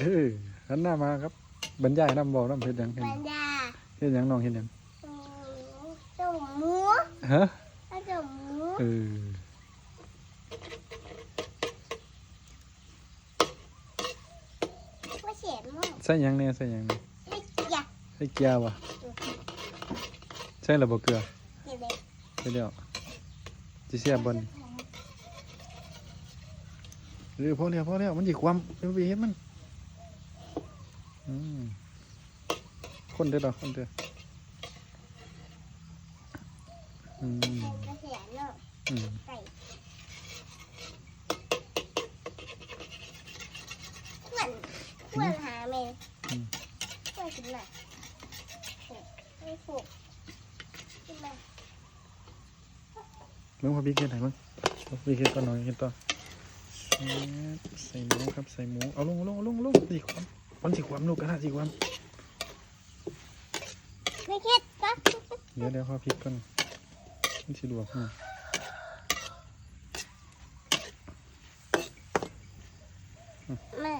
เออหันหน้ามาครับ บรรยายน้ำบอกน้ำเฮ็ดหยังเฮ็ดบรรดาเฮ็ดหยังน้องเฮ็ดหยังอืมตุ่มหมูฮะแล้วตุ่มหมูเออไม่เสียมั้งใส่หยังเนี่ยใส่หยังเนี่ยไม่อยากใส่เกลือวะใส่ระบบเกลือกินเลยใส่เดียวจิเสียบบนเออพอแล้วพอแล้วมันสิความเดี๋ยวไปเฮ็ดมันอืม คนเด้อดอคนเด้ออืมไม่เสียเนาะอืมใส่ขวนขวนหาเมนขวนขึ้นมาไม่ผูกขึ้นมาเบิ่งพอพี่เฮ็ดให้เบิ่งพี่เฮ็ดต่อหน่อยเฮ็ดต่อใส่หมูครับใส่หมูเอาลงเอาลงลงลงสิความ มันสิความลูกกระทะสิความไม่คิดก็เดี๋ยวเดี๋ยวขอพริกก่อนมันสิลวกอืมมา